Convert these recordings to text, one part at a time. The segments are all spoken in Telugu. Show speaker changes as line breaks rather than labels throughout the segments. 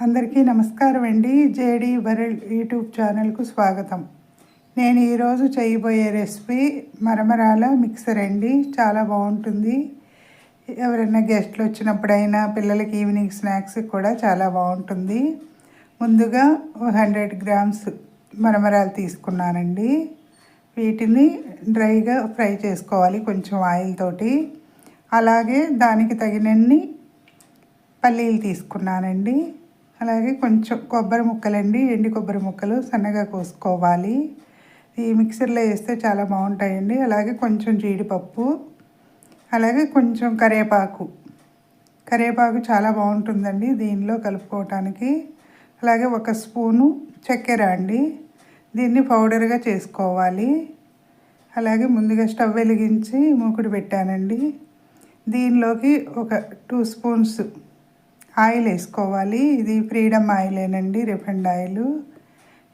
అందరికీ నమస్కారం అండి. జేడి వరల్డ్ యూట్యూబ్ ఛానల్కు స్వాగతం. నేను ఈరోజు చేయబోయే రెసిపీ మరమరాల మిక్సర్ అండి. చాలా బాగుంటుంది. ఎవరైనా గెస్ట్లు వచ్చినప్పుడైనా పిల్లలకి ఈవినింగ్ స్నాక్స్ కూడా చాలా బాగుంటుంది. ముందుగా హండ్రెడ్ గ్రామ్స్ మరమరాలు తీసుకున్నానండి. వీటిని డ్రైగా ఫ్రై చేసుకోవాలి కొంచెం ఆయిల్ తోటి. అలాగే దానికి తగినన్ని పల్లీలు తీసుకున్నానండి. అలాగే కొంచెం కొబ్బరి ముక్కలండి ఎండి కొబ్బరి ముక్కలు సన్నగా కోసుకోవాలి. ఈ మిక్సర్లో వేస్తే చాలా బాగుంటాయండి. అలాగే కొంచెం జీడిపప్పు అలాగే కొంచెం కరేపాకు. కరివేపాకు చాలా బాగుంటుందండి దీనిలో కలుపుకోవటానికి. అలాగే ఒక స్పూను చక్కెర అండి. దీన్ని పౌడర్గా చేసుకోవాలి. అలాగే ముందుగా స్టవ్ వెలిగించి మూకుడు పెట్టానండి. దీనిలోకి ఒక టూ స్పూన్స్ ఆయిల్ వేసుకోవాలి. ఇది ఫ్రీడమ్ ఆయిలేనండి రిఫండ్ ఆయిల్.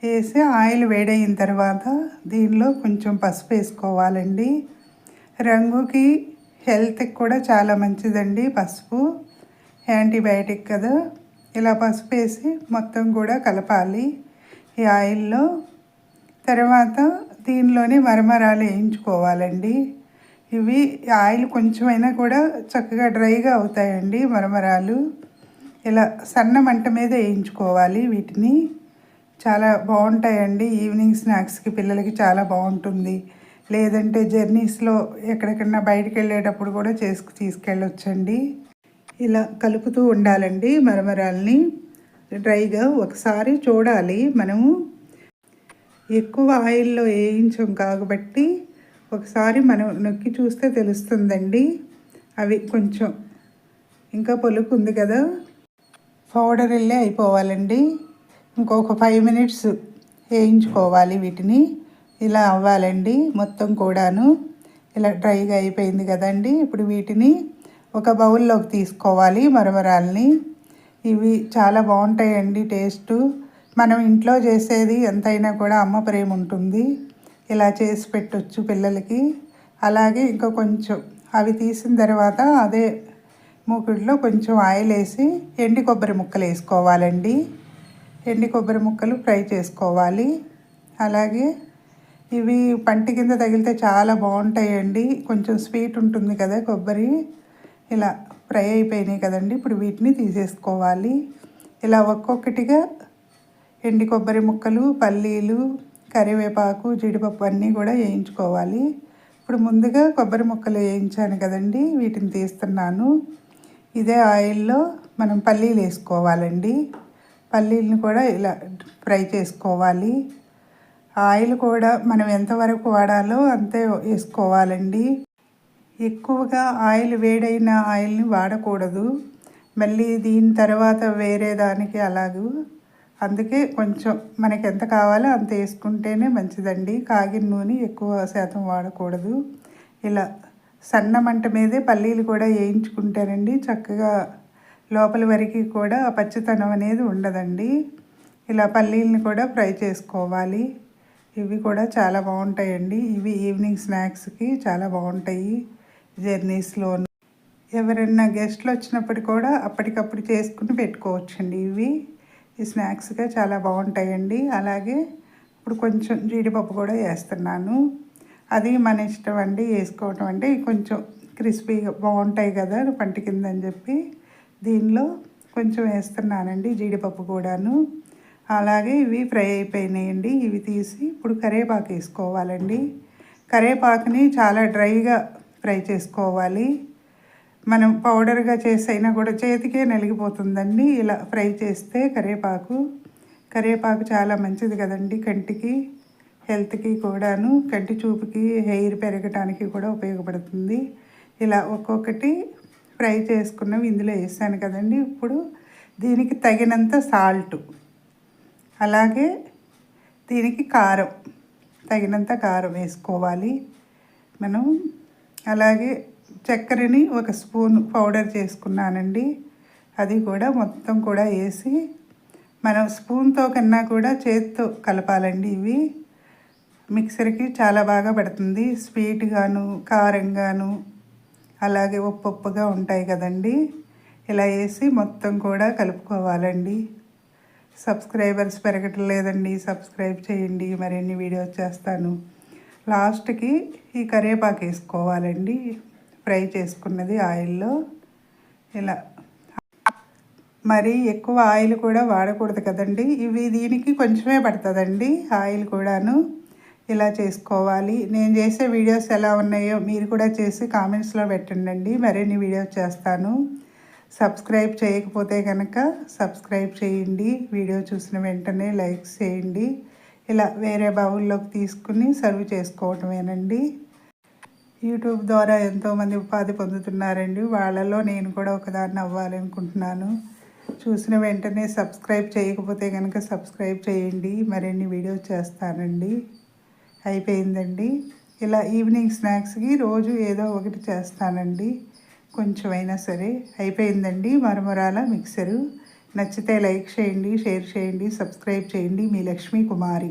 వేసి ఆయిల్ వేడైన తర్వాత దీనిలో కొంచెం పసుపు వేసుకోవాలండి. రంగుకి హెల్త్కి కూడా చాలా మంచిదండి పసుపు. యాంటీబయాటిక్ కదా. ఇలా పసుపు వేసి మొత్తం కూడా కలపాలి ఈ ఆయిల్లో. తర్వాత దీనిలోనే మరమరాలు వేయించుకోవాలండి. ఇవి ఆయిల్ కొంచెమైనా కూడా చక్కగా డ్రైగా అవుతాయండి మరమరాలు. ఇలా సన్న మంట మీద వేయించుకోవాలి వీటిని. చాలా బాగుంటాయండి. ఈవినింగ్ స్నాక్స్కి పిల్లలకి చాలా బాగుంటుంది. లేదంటే జర్నీస్లో ఎక్కడికన్నా బయటికి వెళ్ళేటప్పుడు కూడా చేసుకు తీసుకెళ్ళొచ్చండి. ఇలా కలుపుతూ ఉండాలండి మరమరాల్ని. డ్రైగా ఒకసారి చూడాలి మనము. ఎక్కువ ఆయిల్లో వేయించాం కాబట్టి ఒకసారి మనం నొక్కి చూస్తే తెలుస్తుందండి. అవి కొంచెం ఇంకా పొలుకు ఉంది కదా. పౌడర్ వెళ్ళే అయిపోవాలండి. ఇంకొక ఫైవ్ మినిట్స్ వేయించుకోవాలి వీటిని. ఇలా అవ్వాలండి మొత్తం కూడాను. ఇలా డ్రైగా అయిపోయింది కదండి. ఇప్పుడు వీటిని ఒక బౌల్లోకి తీసుకోవాలి మరమరాల్ని. ఇవి చాలా బాగుంటాయండి టేస్టు. మనం ఇంట్లో చేసేది ఎంతైనా కూడా అమ్మ ప్రేమ ఉంటుంది. ఇలా చేసి పెట్టొచ్చు పిల్లలకి. అలాగే ఇంకా కొంచెం అవి తీసిన తర్వాత అదే మూకుడిలో కొంచెం ఆయిల్ వేసి ఎండి కొబ్బరి ముక్కలు వేసుకోవాలండి. ఎండి కొబ్బరి ముక్కలు ఫ్రై చేసుకోవాలి. అలాగే ఇవి పంటి కింద తగిలితే చాలా బాగుంటాయండి. కొంచెం స్వీట్ ఉంటుంది కదా కొబ్బరి. ఇలా ఫ్రై అయిపోయినాయి కదండి. ఇప్పుడు వీటిని తీసేసుకోవాలి. ఇలా ఒక్కొక్కటిగా ఎండి కొబ్బరి ముక్కలు పల్లీలు కరివేపాకు జీడిపప్పు అన్నీ కూడా వేయించుకోవాలి. ఇప్పుడు ముందుగా కొబ్బరి ముక్కలు వేయించాను కదండి. వీటిని తీస్తున్నాను. ఇదే ఆయిల్లో మనం పల్లీలు వేసుకోవాలండి. పల్లీలను కూడా ఇలా ఫ్రై చేసుకోవాలి. ఆయిల్ కూడా మనం ఎంతవరకు వాడాలో అంతే వేసుకోవాలండి. ఎక్కువగా ఆయిల్ వేడైన ఆయిల్ని వాడకూడదు. మళ్ళీ దీని తర్వాత వేరే దానికి అలాగూ. అందుకే కొంచెం మనకి ఎంత కావాలో అంత వేసుకుంటేనే మంచిదండి. కాగిన నూనె ఎక్కువ శాతం వాడకూడదు. ఇలా సన్న మంట మీదే పల్లీలు కూడా వేయించుకుంటారండి చక్కగా లోపల వరకు కూడా పచ్చితనం అనేది ఉండదండి. ఇలా పల్లీలని కూడా ఫ్రై చేసుకోవాలి. ఇవి కూడా చాలా బాగుంటాయండి. ఇవి ఈవినింగ్ స్నాక్స్కి చాలా బాగుంటాయి జర్నీస్లో ఎవరైనా గెస్ట్లు వచ్చినప్పుడు కూడా అప్పటికప్పుడు చేసుకుని పెట్టుకోవచ్చండి ఇవి. ఈ స్నాక్స్గా చాలా బాగుంటాయండి. అలాగే ఇప్పుడు కొంచెం జీడిపప్పు కూడా వేస్తున్నాను. అది మన ఇష్టం అండి వేసుకోవటం అంటే కొంచెం క్రిస్పీగా బాగుంటాయి కదా పంట కింద అని చెప్పి. దీనిలో కొంచెం వేస్తున్నానండి జీడిపప్పు కూడాను. అలాగే ఇవి ఫ్రై అయిపోయినాయండి ఇవి తీసి ఇప్పుడు కరివేపాకు వేసుకోవాలండి. కరేపాకుని చాలా డ్రైగా ఫ్రై చేసుకోవాలి. మనం పౌడర్గా చేసైనా కూడా చేతికే నలిగిపోతుందండి ఇలా ఫ్రై చేస్తే కరివేపాకు కరివేపాకు చాలా మంచిది కదండి కంటికి. హెల్త్కి కూడాను కంటి చూపుకి హెయిర్ పెరగటానికి కూడా ఉపయోగపడుతుంది. ఇలా ఒక్కొక్కటి ఫ్రై చేసుకున్నవి ఇందులో వేసాను కదండి. ఇప్పుడు దీనికి తగినంత సాల్ట్ అలాగే దీనికి కారం తగినంత కారం వేసుకోవాలి. మనం అలాగే చక్కెరని ఒక స్పూన్ పౌడర్ చేసుకున్నానండి. అది కూడా మొత్తం కూడా వేసి మనం స్పూన్తో కన్నా కూడా చేత్తో కలపాలండి ఇవి. మిక్సర్కి చాలా బాగా పడుతుంది. స్వీట్గాను కారంగాను అలాగే ఉప్పు ఉప్పుగా ఉంటాయి కదండి. ఇలా వేసి మొత్తం కూడా కలుపుకోవాలండి. సబ్స్క్రైబర్స్ పెరగటం లేదండి. సబ్స్క్రైబ్ చేయండి. మరిన్ని వీడియోస్ చేస్తాను. లాస్ట్కి ఈ కరివేపాకు వేసుకోవాలండి. ఫ్రై చేసుకున్నది ఆయిల్లో. ఇలా. మరి ఎక్కువ ఆయిల్ కూడా వాడకూడదు కదండి. ఇవి దీనికి కొంచెమే పడుతుందండి. ఆయిల్ కూడాను. ఇలా చేసుకోవాలి. నేను చేసే వీడియోస్ ఎలా ఉన్నాయో మీరు కూడా చేసి కామెంట్స్లో పెట్టండి మరిన్ని వీడియోస్ చేస్తాను. సబ్స్క్రైబ్ చేయకపోతే కనుక సబ్స్క్రైబ్ చేయండి. వీడియో చూసిన వెంటనే లైక్ చేయండి. ఇలా వేరే బౌల్లోకి తీసుకుని సర్వ్ చేసుకోవటమేనండి. యూట్యూబ్ ద్వారా ఎంతోమంది ఉపాధి పొందుతున్నారండి. వాళ్ళలో నేను కూడా ఒకదాన్ని అవ్వాలనుకుంటున్నాను. చూసిన వెంటనే సబ్స్క్రైబ్ చేయకపోతే కనుక సబ్స్క్రైబ్ చేయండి. మరిన్ని వీడియోస్ చేస్తానండి. అయిపోయిందండి. ఇలా ఈవినింగ్ స్నాక్స్కి రోజు ఏదో ఒకటి చేస్తానండి. కొంచెమైనా సరే అయిపోయిందండి మరమరాల మిక్సరు. నచ్చితే లైక్ చేయండి షేర్ చేయండి సబ్స్క్రైబ్ చేయండి. మీ లక్ష్మీ కుమారి.